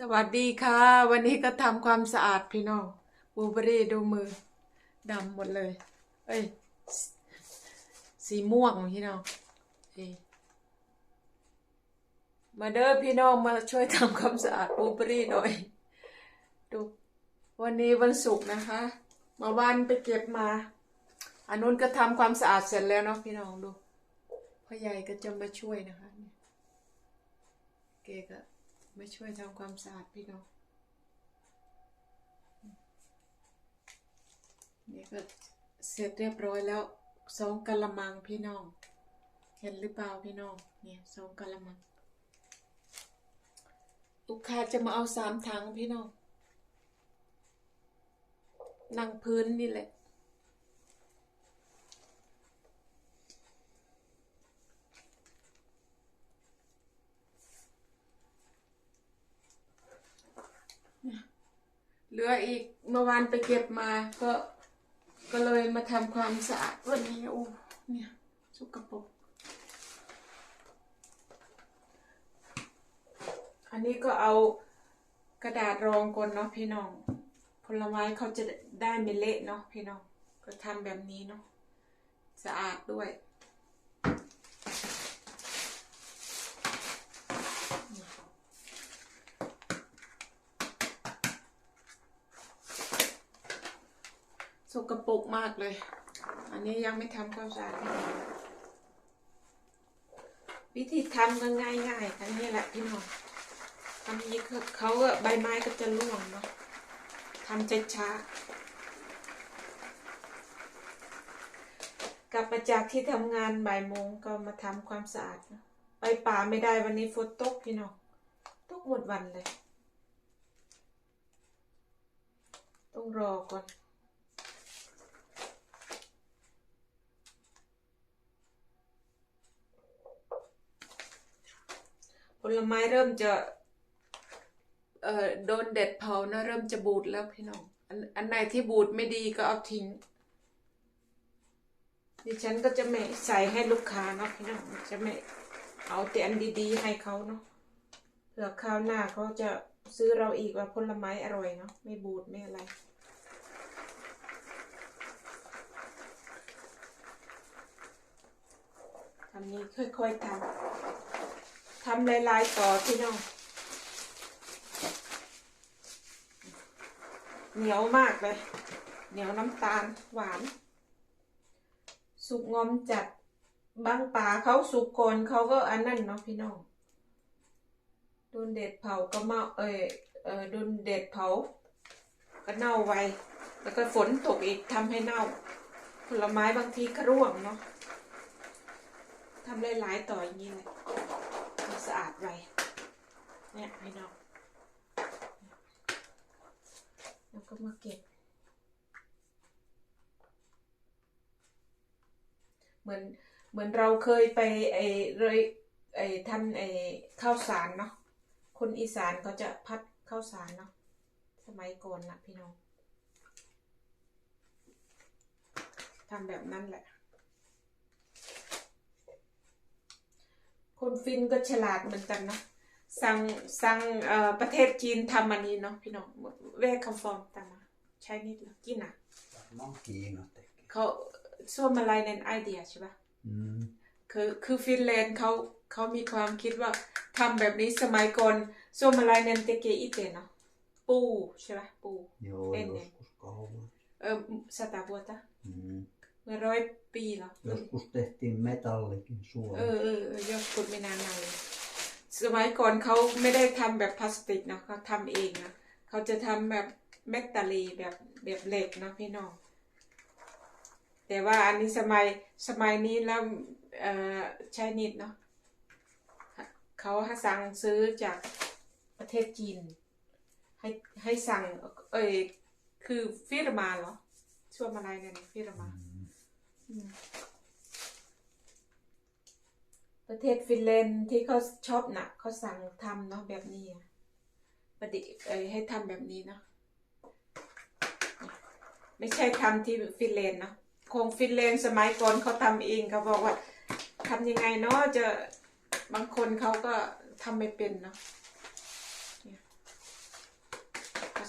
สวัสดีค่ะ วันนี้ก็ทำความสะอาดพี่น้องบูเบอรี่ดูมือดำหมดเลย เอ้ย สีม่วงพี่น้องเอ้มาเด้อพี่น้องมาช่วยทำความสะอาดบูเบอรี่หน่อย ดูวันนี้วันศุกร์นะคะเมาวันไปเก็บมา อันนู้นก็ทำความสะอาดเสร็จแล้วเนาะพี่น้องดูพ่อใหญ่ก็จะมาช่วยนะคะเนี่ยเก มาช่วยทำความสะอาดพี่น้องนี่ก็เสร็จเรียบร้อยแล้วสองกะละมังพี่น้อง เห็นหรือเปล่าพี่น้องเนี่ยสองกะละมังลูกค้าจะมาเอาสามถังพี่น้องนั่งพื้นนี่แหละ เหลืออีกเมื่อวานไปเก็บมาก็ ก็เลยมาทำความสะอาดวันนี้โอ้เนี่ยสกปรกอันนี้ก็เอากระดาษรองก่อนเนาะพี่น้อง ผลไม้เขาจะได้ไม่เละเนาะพี่น้อง ก็ทำแบบนี้เนาะสะอาดด้วย สกปรกมากเลย อันนี้ยังไม่ทำความสะอาดวิธีทำก็ง่ายๆอันนี้แหละพี่น้องทำนี้เขาก็ใบไม้ก็จะร่วงเนาะทำช้าๆกลับมาจากที่ทำงานบ่ายโมงก็มาทำความสะอาดนะไปป่าไม่ได้วันนี้ฝนตกพี่น้องตกหมดวันเลย ต้องรอก่อน ลไม้เริ่มจะเอ่อโดนเด็ดเผานะเริ่มจะบูดแล้วพี่น้องอันอันไหนที่บูดไม่ดีก็เอาทิ้ง ดิฉันก็จะไม่ใส่ให้ลูกค้าเนาะพี่น้องจะไม่เอาแต่อันดีๆให้เขาเนาะเผื่อคราวหน้าเขาจะซื้อเราอีกว่าผลไม้อร่อยเนาะไม่บูดไม่อะไรทำนี้ค่อยๆทำ ทำลายๆต่อพี่น้อง เหนียวมากเลย เหนียวน้ำตาลหวาน สุกงอมจัด บางป่าเขาสุกก่อนเขาก็อันนั่นเนาะพี่น้อง โดนเด็ดเผาก็เมาเออเออโดนเด็ดเผา ก็เน่าไว แล้วก็ฝนตกอีกทำให้เน่า ผลไม้บางทีก็ร่วงเนาะทำหลายๆต่ออย่างนี้เลย สะอาดไว้เนี่ยพี่น้องแล้วก็มาเก็บ เหมือนเหมือนเราเคยไปไอ้เลยไอ้ทำไอ้ข้าวสารเนาะคนอีสานเขาจะพัดข้าวสารเนาะสมัยก่อนนะพี่น้องทำแบบนั้นแหละ คนฟินก็ฉลาดเหมือนกันนะสั่งสั่งเอ่อประเทศจีนทำอันนี้เนาะพี่น้องเวคฟอร์มตามมาใช้นิดละกินอะ Varmaan Kiina tekee. เขาส่วนมาลายในไอเดียใช่ปะ Mm. คือคือฟินแลนด์เขาเขามีความคิดว่าทำแบบนี้สมัยก่อนส่วนมาลายเนนเตเกอิเตเนาะปูใช่ปะปู Joo, Ennen. joskus kauan. เออสตาบัวตะ Mm. เมื่อร้อยปีเหรอ Joskus tehtiin metallikin เออ Suomessa. เออเออยอดกุดไม่นานมาเลยสมัยก่อนเขาไม่ได้ทำแบบพลาสติกนะเขาทำเองนะเขาจะทำแบบเมตตาลีแบบแบบเหล็กเนาะพี่น้อง แต่ว่าอันนี้สมัยสมัยนี้แล้วเอ่อใช้นิดเนาะเขาให้สั่งซื้อจากประเทศจีน ให้ให้สั่ง เอ้ยคือฟิรมาเหรอช่วงอะไรเนี่ยฟิรมา Mm. อืม ประเทศฟินแลนด์ที่เขาชอบนะเขาสั่งทำเนาะแบบนี้อะประดิษฐ์เอ้ยให้ทำแบบนี้เนาะไม่ใช่ทำที่ฟินแลนด์เนาะคงฟินแลนด์สมัยก่อนเขาทำเองเขาบอกว่าทำยังไงเนาะจะบางคนเขาก็ทำไม่เป็นเนาะ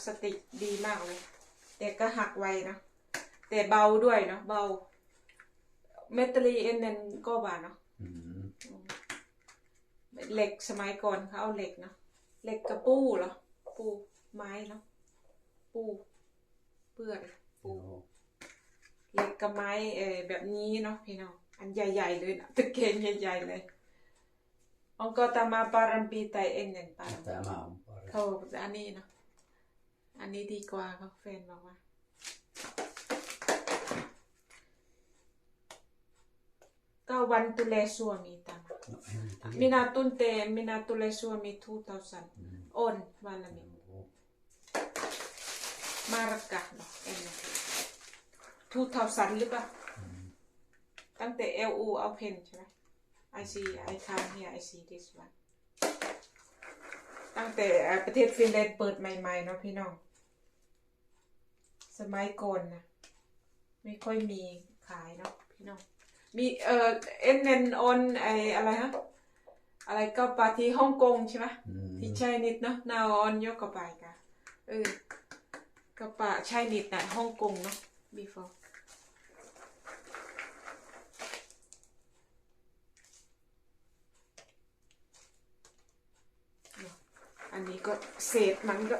สติดีมากเลย แต่ก็หักไวนะ แต่เบาด้วยเนาะเบา เมทัลลีเอ็นเนนก็บาเนาะ Mm. เหล็กสมัยก่อนเขาเอาเหล็กเนาะเหล็กกระปูเหรอปูไม้เนาะปูเปื่อยปู Ja. เหล็กกับไม้เออแบบนี้เนาะพี่น้องอันใหญ่ๆเลยนะตะเกียงใหญ่ๆเลยองก็ตามาปารัมปีไตเอ็นเนนปารัม Tämä on parempi. เขาบอกอันนี้เนาะอันนี้ดีกว่าเขาแฟนบอกว่า Kauan tulee Suomi tämä. No en tiedä. Minä tuntee, minä tulee Suomi 2000. Mm. On valmiin. Joo. Markka, no ennen. 2000 หรือเปล่า Mm. ตั้งแต่ LU เอาเพนใช่ไหม I see I come here I see this one ตั้งแต่เอ่อประเทศฟินแลนด์เปิดใหม่ๆเนาะพี่น้อง สมัยก่อนนะไม่ค่อยมีขายเนาะพี่น้อง มีเอ่อเอ็นเนนออนไออะไรฮะอะไรก็ปาที่ฮ่องกงใช่ไหม Mm. ที่ใช่นิดเนาะนาวออนยกกระไปกะเออกระปะใช่นิดน่ะฮ่องกงเนาะ before อันนี้ก็เศษมันก็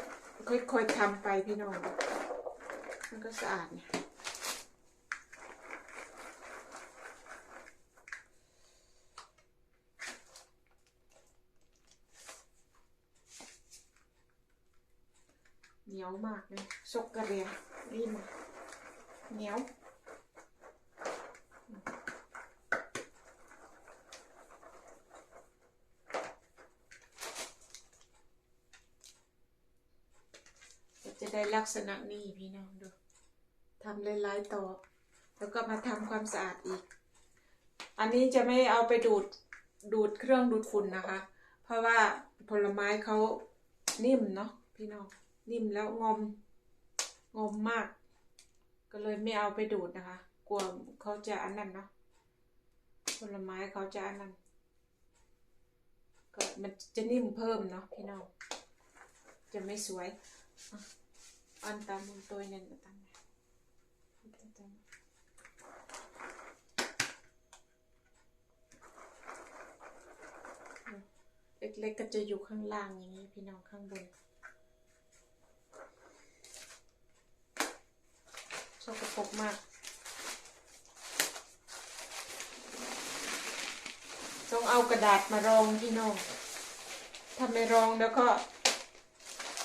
ค่อยๆทำไปพี่น้อง มันก็สะอาดเนี่ย ยวมากเลยซกกระเรียรีบมาเหนียวจะได้ลักษณะนี้พี่น้องดูทำหลายๆต่อแล้วก็มาทำความสะอาดอีก อันนี้จะไม่เอาไปดูดดูดเครื่องดูดฝุ่นนะคะ เพราะว่าผลไม้เขานิ่มเนาะพี่น้อง นิ่มแล้วงอม งอมมาก ก็เลยไม่เอาไปดูดนะคะ กลัวเขาจะอันนั้นเนาะผลไม้เขาจะอันนั้นก็มันจะนิ่มเพิ่มเนาะพี่น้องจะไม่สวยอันตามมุนตัวนั่นตามเล็กๆก็จะอยู่ข้างล่างอย่างนี้พี่น้องข้างบน สกปรกมาก ต้องเอากระดาษมารองพี่น้องถ้าไม่รองแล้วก็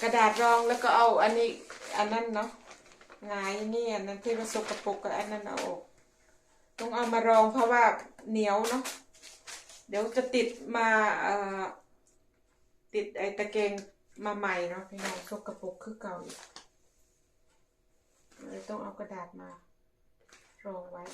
กระดาษรองแล้วก็เอาอันนี้อันนั้นเนาะหงายนี่อันนั้นที่มันสกปรกกับอันนั้นเอาออกต้องเอามารองเพราะว่าเหนียวเนาะเดี๋ยวจะติดมาเอ่อติดไอ้ตะเกียงมาใหม่เนาะพี่น้องสกปรกคือเก่าอีก เลยต้องเอากระดาษมารองไว้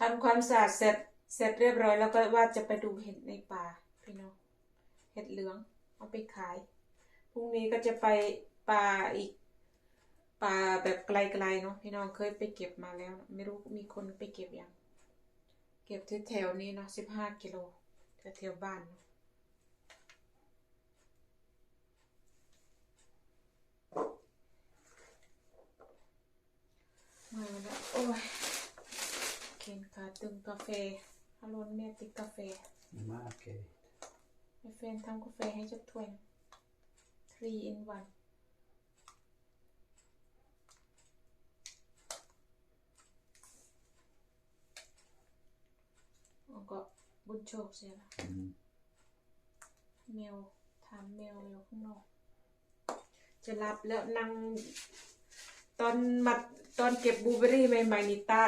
ทำความสะอาดเสร็จเสร็จเรียบร้อยแล้วก็ว่าจะไปดูเห็ดในป่าพี่น้อง เห็ดเหลืองเอาไปขาย พรุ่งนี้ก็จะไปป่าอีกป่าแบบไกลๆเนาะพี่น้องเคยไปเก็บมาแล้ว ไม่รู้มีคนไปเก็บยัง เก็บที่แถวนี้เนาะสิบห้ากิโลแถวๆบ้านเนาะ มาแล้วโอ้ยเคนขาตึงกาแฟอารมณ์แม่ติดกาแฟ Märkeet. ให้แฟนทำกาแฟให้จักถ้วยหนึ่ง three in one แล้วก็บุญโชคเสียละ Mm. เมลถามเมลอยู่ข้างนอก จะรับแล้วนั่ง ตอนมัดตอนเก็บบลูเบอรี่ใหม่ๆนี่ตา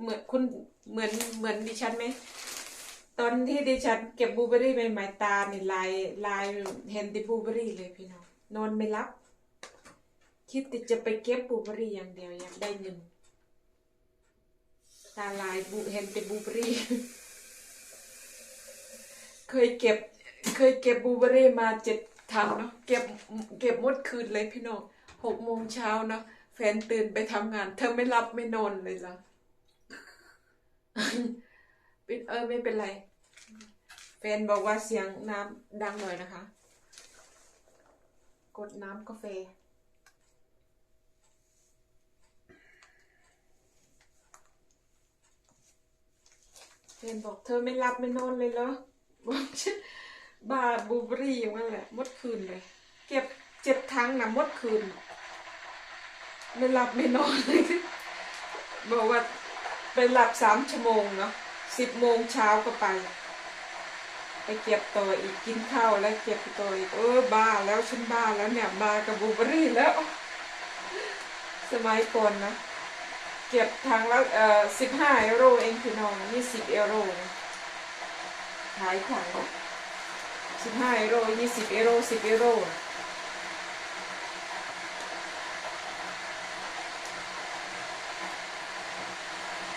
เหมือนคุณเหมือนเหมือนดิฉันไหมตอนที่ดิฉันเก็บบลูเบอรี่ใหม่ๆตานี่ลายลายเห็นต่บลูเบอรี่เลยพี่น้องนอนไม่หลับคิดต่จะไปเก็บบลูเบอรี่อย่างเดียวอยากได้เงินตาลายบูเห็นต่บลูเบอรี่ เคยเก็บเคยเก็บบลูเบอรี่มาเจ็ดถังเนาะเก็บเก็บมดคืนเลยพี่น้อง หกโมงเช้านะแฟนตื่นไปทำงาน เธอไม่รับไม่นอนเลยล่ะเออไม่เป็นไร แฟนบอกว่าเสียงน้ำดังหน่อยนะคะ กดน้ำกาแฟแฟนบอกเธอไม่หลับไม่นอนเลยเหรอบอกฉันบ้าบูบรีอย่างนั้นแหละมดคืนเลย เก็บเจ็ดทั้งนะมดคืน ไม่หลับไม่นอนเลยบอกว่าไปหลับสามชั่วโมงเนาะสิบโมงเช้าก็ไป ไปเก็บตัวอีกกินข้าวแล้วเก็บตัวอีกเออบ้าแล้วฉันบ้าแล้วเนี่ยบ้ากับบูเบอรี่แล้ว สมัยก่อนนะเก็บทางละเอ่อสิบห้ายูโรเองพี่น้องยี่สิบยูโรนะขายถังสิบห้ายูโรยี่สิบยูโรสิบยูโร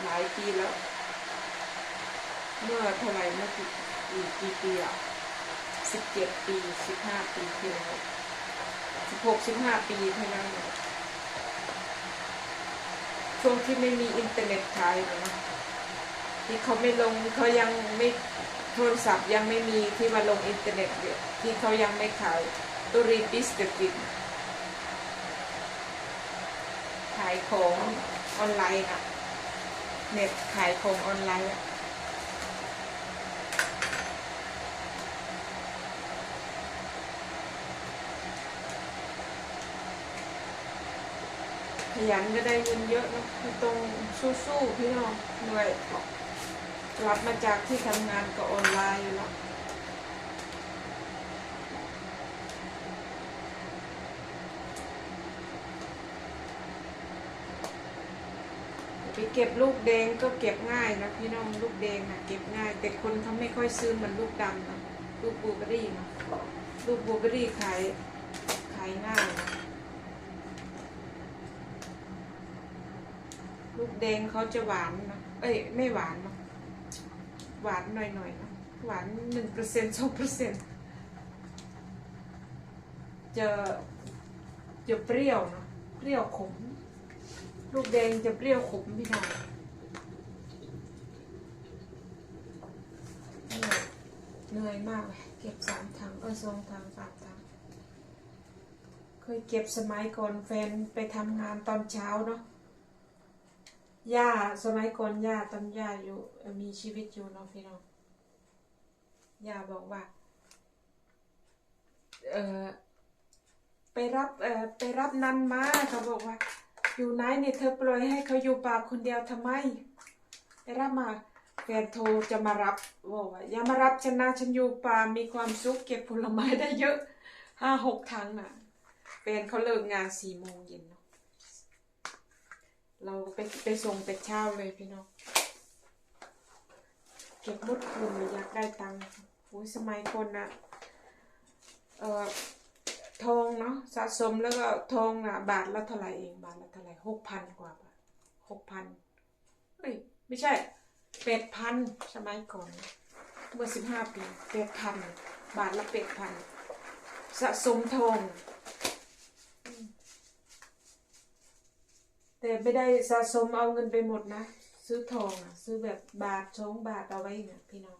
ลายปีแล้ว เมื่อเท่าไรเมื่อกี่กี่กี่ปีอะสิบเจ็ดปีสิบห้าปีที่แล้วสิบหกสิบห้าปีที่แล้วเนี่ยช่วงที่ไม่มีอินเทอร์เน็ตขายนะที่เขาไม่ลงเขายังไม่โทรศัพท์ยังไม่มีที่มาลงอินเทอร์เน็ตเยอะที่เขายังไม่ขายตุรีบิสเตอร์กินขายของออนไลน์นะ เน็ตขายของออนไลน์อะขยันก็ได้เงินเยอะนะคือตรงสู้ๆพี่น้องเหนื่อยกลับมาจากที่ทำงานก็ออนไลน์อยู่แล้ว ไปเก็บลูกแดงก็เก็บง่ายนะพี่น้องลูกแดงนะเก็บง่าย แต่คนเขาไม่ค่อยซื้อมือนลูกดำนะลูกบลูเบอรี่นะลูกบลูเบอรี่ขายขายง่ายนะลูกแดงเขาจะหวานนะเอ้ยไม่หวานนะหวานหน่อยๆนะหวานหนึ่งเปอร์เซ็นต์สองเปอร์เซ็นต์จะจะเปรี้ยวนะเปรี้ยวขม ลูกแดงจะเปรี้ยวขมพี่น้เหนื่อยเหนื่อยมากเลยเก็บสามถังเออสองถังสามถังเคยเก็บสมัยก่อนแฟนไปทำงานตอนเช้าเนาะย่าสมัยก่อนย่าตอนย่าอยู่มีชีวิตอยู่เนาะพี่น้องย่าบอกว่า เออไปรับเออไปรับนันมาเขาบอกว่า อยู่ไหนเนี่ยเธอปล่อยให้เขาอยู่ป่าคนเดียวทำไมไปรับมาแฟนโทรจะมารับบอกว่าอย่ามารับฉันนะฉันอยู่ป่ามีความสุขเก็บผลไม้ได้เยอะห้าหกถังน่ะแฟนเขาเลิกงานสี่โมงเย็นเนาะเราไปไปส่งแต่เช้าเลยพี่น้องเก็บมดคืนอยากได้ตังค์โอ้ยสมัยคนน่ะเออ ทองเนาะสะสมแล้วก็ทองอะ บาทละเท่าไหร่เองบาทละเท่าไหร่หกพันกว่าบาทหกพันเฮ้ยไม่ใช่แปดพันสมัยก่อน เมื่อสิบห้าปีแปดพันบาทละแปดพันสะสมทอง แต่ไม่ได้สะสมเอาเงินไปหมดนะ ซื้อทองอะ ซื้อแบบบาทสองบาทเอาไว้เนี่ยพี่น้อง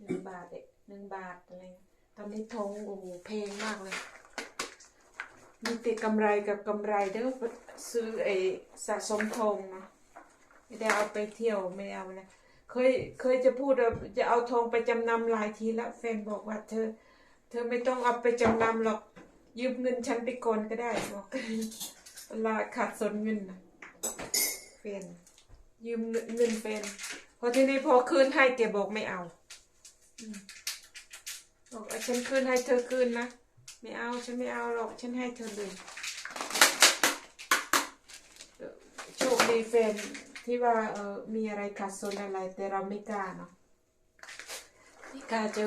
หนึ่งบาทเด็กหนึ่งบาทอะไรเงี้ย อนนี้ทองโอ้โหแพงมากเลย มีแต่กำไรกับกำไรเด้อซื้อไอ้สะสมทองนะไม่ได้เอาไปเที่ยวไม่เอานะเคยเคยจะพูดว่าจะเอาทองไปจำนำหลายทีแล้วแฟนบอกว่าเธอ เธอไม่ต้องเอาไปจำนำหรอกยืมเงินฉันไปก่อนก็ได้บอกเวลาขาดสนเงินนะแฟนยืมเงินเงินแฟนพอที่นี้พอคืนให้แกบอกไม่เอาอกว่า ฉันคืนให้เธอคืนนะ ไม่เอาฉันไม่เอาหรอก ฉันให้เธอเลยโชคดีแฟนที่ว่าเออมีอะไรขัดสนอะไร แต่เราไม่กล้าเนาะไม่กล้าจะ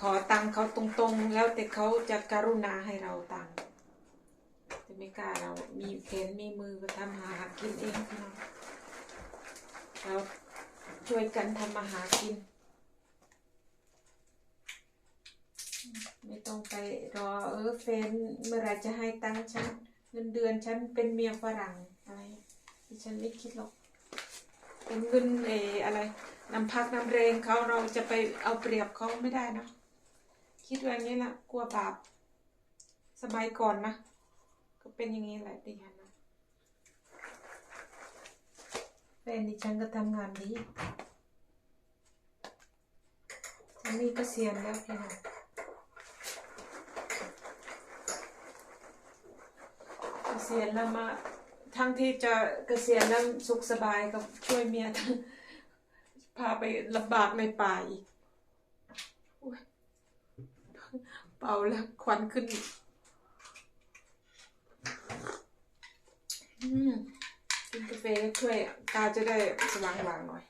ขอตังค์เขาตรงๆ แล้วแต่เขาจะกรุณาให้เราตังค์แต่ไม่กล้าเรามีแขนมีมือก็ทำหาหากินเองพี่น้องเราช่วยกันทำมาหากิน ไม่ต้องไปรอเออแฟนเมื่อไรจะให้ตังค์ฉันเงินเดือนฉันเป็นเมียฝรั่งอะไรดิฉันไม่คิดหรอก เป็นเงินเอออะไรน้ำพักน้ำแรงเขาเราจะไปเอาเปรียบเขาไม่ได้นะคิดว่าอย่างนี้นะกลัวบาปสมัยก่อนนะ ก็เป็นอย่างนี้แหละดิฉันนะแฟนดิฉันก็ทำงานดีทางนี้ก็เสียณแล้วพี่น้อง เกษียณแล้วมาทั้งที่จะเกษียณแล้วสุขสบายก็ช่วยเมียทั้งพาไปลำบากในป่าอีกอุ๊ยเป่าแล้วควันขึ้นอีกอืมกินกาแฟช่วยตาจะได้สว่างๆหน่อย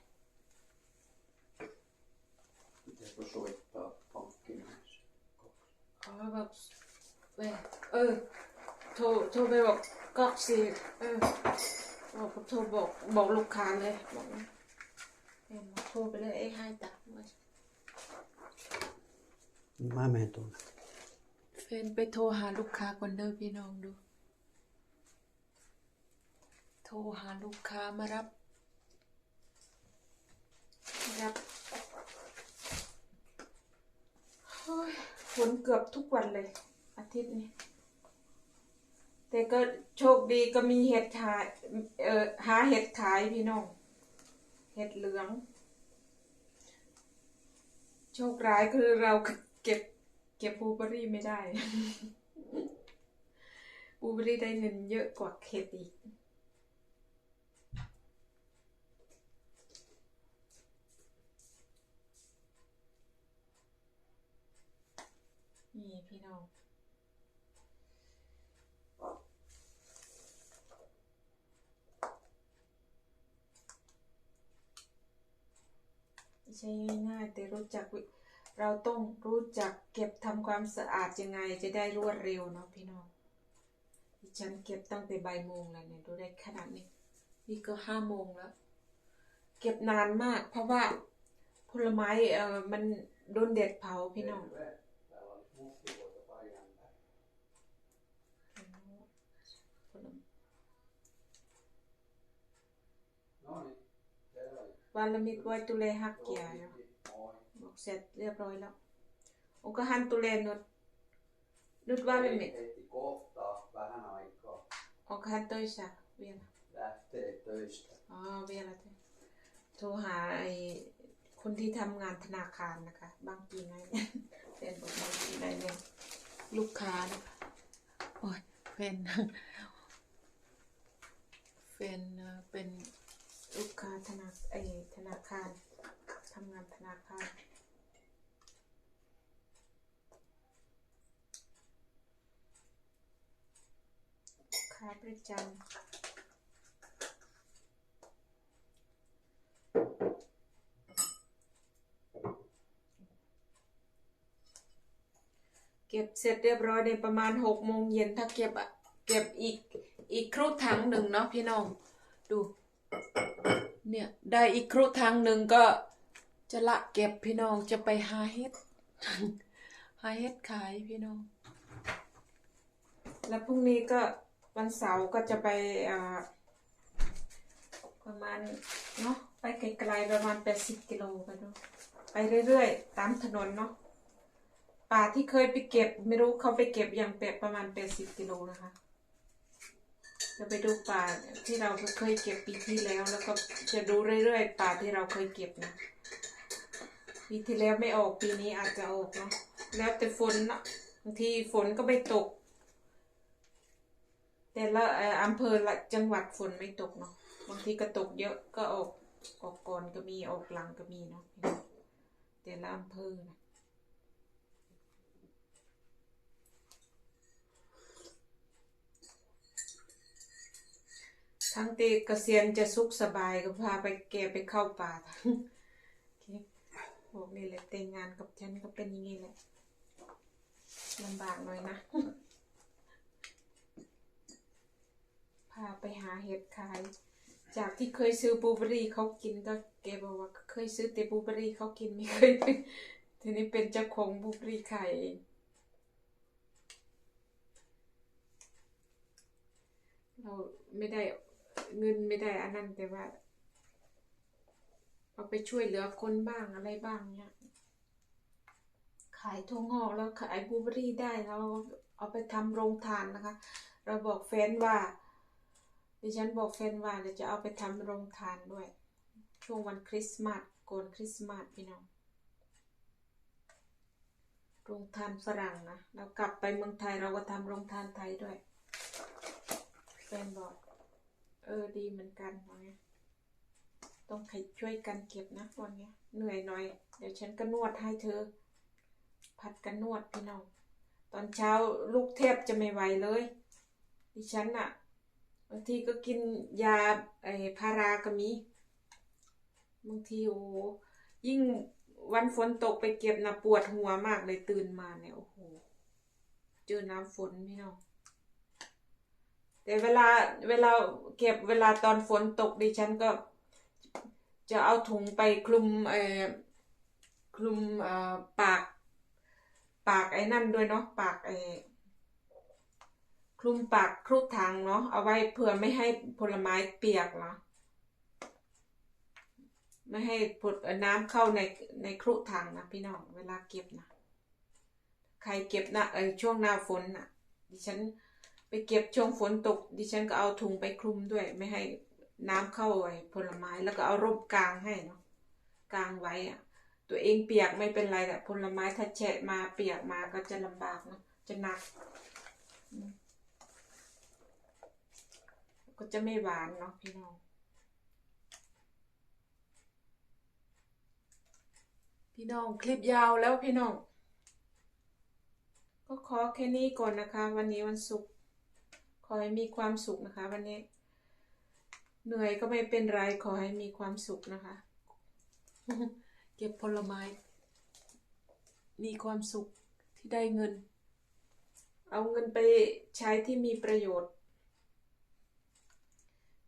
Det får så ett par pumpkin. อ๋อแบบเว้ยเออ โท รโทรไปบอกก็สิเออบอกโทรบอกบอกลูกค้าเลยบอกว่าเอ็มโทรไปเลยไอ้ให้ตักมา Mä menen tuonne. เฟนไปโทรหาลูกค้าก่อนเด้อพี่น้องดู โทรหาลูกค้ามารับมารับโอ้ยฝนเกือบทุกวันเลย อาทิตย์นี้ แต่ก็โชคดีก็มีเห็ดขายเอ่อหาเห็ดขายพี่น้อง เห็ดเหลือง โชคร้ายคือเราเก็บ เก็บบูเบอรี่ไม่ได้บูเบอรี่ได้เงินเยอะกว่าเห็ดอีก นี่พี่น้อง ไม่ ใช่ง่ายแต่รู้จักวิเราต้องรู้จักเก็บทำความสะอาดยังไงจะได้รวดเร็วเนาะพี่น้องดิฉันเก็บตั้งแต่บ่ายโมงแล้วเนี่ยดูได้ขนาดนี้ นี่ก็ห้าโมงแล้ว เก็บนานมาก เพราะว่าผลไม้เออมันโดนแดดเผาพี่น้อง ผลไม้ วันละมิดไว้ตุเลหักเกียร์เนาะบอกเสร็จเรียบร้อยแล้วองก็หันตุเลนุดนุดว่าละมิด Heti kohta vähän aikaa. องก็หันตัวสักเวียน Lähtee töistä. อ๋อเวียนละเถอะโทรหาไอ้คนที่ทำงานธนาคารนะคะ บางปีไหนเนี่ยเป็นบอกบางปีไหนเนี่ยลูกค้านะคะโอ้ยเป็นเป็นเอ่อเป็น ลูกค้าธนาไอธนาคารทำงานธนาคารค้าประจำเก็บเสร็จเรียบร้อยในประมาณหกโมงเย็นถ้าเก็บอะเก็บอีกอีกครุถังหนึ่งเนาะพี่น้อง ดู เนี่ยได้อีกครุทางหนึ่งก็จะละเก็บพี่น้องจะไปหาเฮ็ดหาเฮ็ดขายพี่น้อง แล้วพรุ่งนี้ก็วันเสาร์ก็จะไปอ่าประมาณเนาะไปไกลๆประมาณแปดสิบกิโลไปเนาะไปเรื่อยๆ ตามถนนเนาะป่าที่เคยไปเก็บ ไม่รู้เขาไปเก็บอย่างเป็ดประมาณแปดสิบกิโลนะคะ จะไปดูป่าที่เราเคยเก็บปีที่แล้ว แล้วก็จะดูเรื่อยๆป่าที่เราเคยเก็บนะปีที่แล้วไม่ออกปีนี้อาจจะออกเนาะแล้วแต่ฝนนะบางทีฝนก็ไม่ตก แต่ละเอ่ออำเภอละจังหวัดฝนไม่ตกเนาะบางทีก็ตกเยอะก็ออกออกก่อนก็มีออกหลังก็มีเนาะแต่ละอำเภอนะ ทั้งตีเกษียณจะสุขสบายก็พาไปแกไปเข้าป่าบอกนี่แหละแต่งงานกับฉันก็เป็นอย่างนี้แหละลำบากหน่อยนะ พาไปหาเห็ดขาย จากที่เคยซื้อบูเบอรี่เขากินก็แกบอกว่าเคยซื้อแต่บูเบอรี่เขากินไม่เคยเป็นทีนี้เป็นเจ้าของบูเบอรี่ขายเองเราไม่ได้ เงินไม่ได้อันนั้นแต่ว่า เอาไปช่วยเหลือคนบ้างอะไรบ้างเนี่ยขายทงหอกแล้วขายบลูเบอรี่ได้เราเอาไปทำโรงทานนะคะ เราบอกแฟนว่า ดิฉันบอกแฟนว่าเดี๋ยวจะเอาไปทำโรงทานด้วย ช่วงวันคริสต์มาสก่อนคริสต์มาสพี่น้องโรงทานฝรั่งนะเรากลับไปเมืองไทยเราก็ทำโรงทานไทยด้วยแฟนบอก เออดีเหมือนกันว่าไงต้องใครช่วยกันเก็บนะวันเนี้ยเหนื่อยหน่อย เดี๋ยวฉันก็นวดให้เธอ ผัดกันนวดพี่น้อง ตอนเช้าลูกเทพจะไม่ไหวเลย ดิฉันอะบางทีก็กินยาไอ้พาราก็มีบางทีโอ้ยิ่งวันฝนตกไปเก็บนะปวดหัวมากเลยตื่นมาเนี่ยโอ้โห เจอน้ำฝนพี่น้อง แต่เวลาเวลาเก็บเวลาตอนฝนตกดิฉันก็จะเอาถุงไปคลุมเอ่อคลุมเอ่อปาก ปากไอ้นั่นด้วยเนาะปากไอ้คลุมปากครุถังเนาะเอาไว้เผื่อไม่ให้ผลไม้เปียกเนาะไม่ให้ผลน้ำเข้าในในครุถังนะพี่น้องเวลาเก็บนะใครเก็บนะเออช่วงหน้าฝนน่ะดิฉัน ไปเก็บช่วงฝนตก ดิฉันก็เอาถุงไปคลุมด้วย ไม่ให้น้ำเข้าไอ้ผลไม้แล้วก็เอาร่มกลางให้เนาะกลางไว้อะตัวเองเปียกไม่เป็นไรแต่ผลไม้ถ้าแฉะมาเปียกมาก็จะลำบากเนอะจะหนัก ก็จะไม่หวานเนาะพี่น้องพี่น้องคลิปยาวแล้วพี่น้องก็ขอแค่นี้ก่อนนะคะ วันนี้วันศุกร์ ขอให้มีความสุขนะคะ วันนี้ เหนื่อยก็ไม่เป็นไร ขอให้มีความสุขนะคะ เก็บผลไม้ มีความสุขที่ได้เงิน เอาเงินไปใช้ที่มีประโยชน์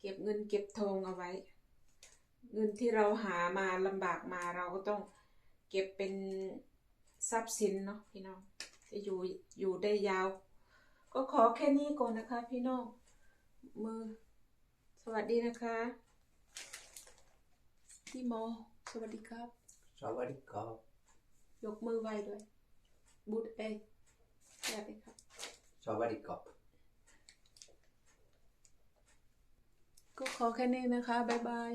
เก็บเงินเก็บทองเอาไว้ เงินที่เราหามาลำบากมาเราก็ต้องเก็บเป็นทรัพย์สินเนาะพี่น้องจะอยู่อยู่ได้ยาว ก็ขอแค่นี้ก่อนนะคะ พี่น้อง มือ สวัสดีนะคะ พี่โมสวัสดีครับ Sawadikap. ยกมือไหว้ด้วยบูดเอยสวัสดีครับ Sawadikap. ก็ขอแค่นี้นะคะ บ๊ายบาย